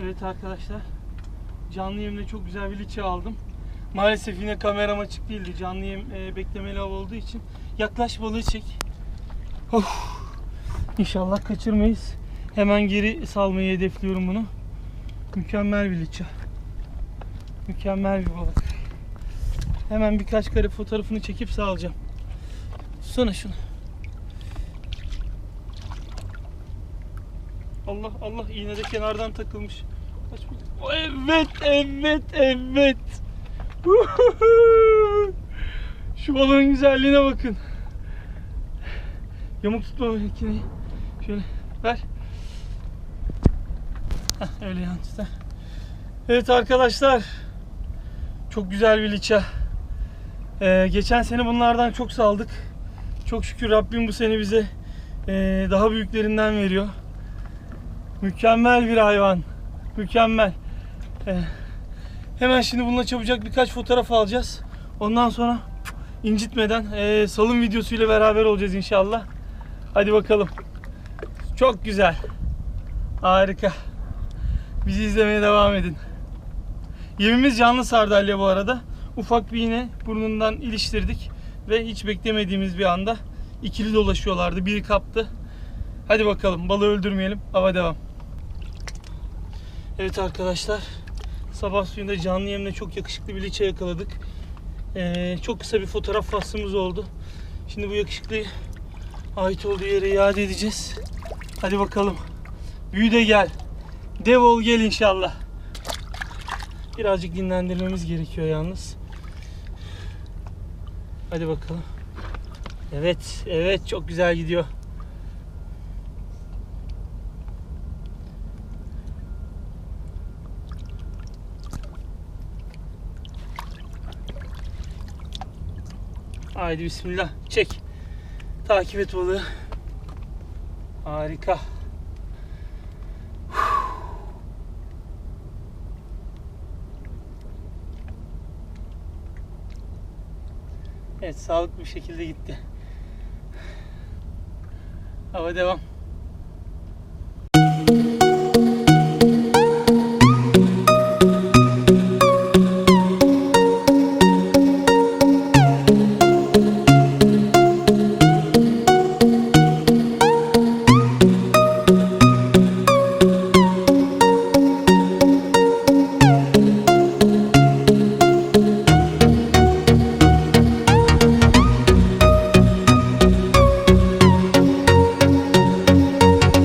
Evet arkadaşlar. Canlı yemle çok güzel bir liçe aldım. Maalesef yine kameram açık değildi. Canlı yem e, beklemeli av olduğu için. Yaklaş balığı çek. Of. İnşallah kaçırmayız. Hemen geri salmayı hedefliyorum bunu. Mükemmel bir liçe. Mükemmel bir balık. Hemen birkaç kare fotoğrafını çekip salacağım. Tutsana şunu. Allah Allah iğne de kenardan takılmış. Evet evet evet. Şu balığın güzelliğine bakın. Yamuk tutma makineyi. Şöyle ver. Heh, öyle yan tutar. Evet arkadaşlar. Çok güzel bir liça. Ee, geçen sene bunlardan çok saldık. Çok şükür Rabbim bu sene bize ee, daha büyüklerinden veriyor. Mükemmel bir hayvan. Mükemmel. Ee, hemen şimdi bununla çabucak birkaç fotoğraf alacağız. Ondan sonra incitmeden ee, salım videosuyla beraber olacağız inşallah. Hadi bakalım. Çok güzel. Harika. Bizi izlemeye devam edin. Yemimiz canlı sardalya bu arada. Ufak bir iğne burnundan iliştirdik ve hiç beklemediğimiz bir anda ikili dolaşıyorlardı. Biri kaptı. Hadi bakalım balığı öldürmeyelim. Hava devam. Evet arkadaşlar. Sabah suyunda canlı yemle çok yakışıklı bir liçe yakaladık. Ee, çok kısa bir fotoğraf faslımız oldu. Şimdi bu yakışıklıyı ait olduğu yere iade edeceğiz. Hadi bakalım. Büyü de gel. Dev ol gel inşallah. Birazcık dinlendirmemiz gerekiyor yalnız. Hadi bakalım. Evet, evet çok güzel gidiyor. Haydi bismillah. Çek. Takip et balığı. Harika. Evet sağlıklı bir şekilde gitti. Hava devam.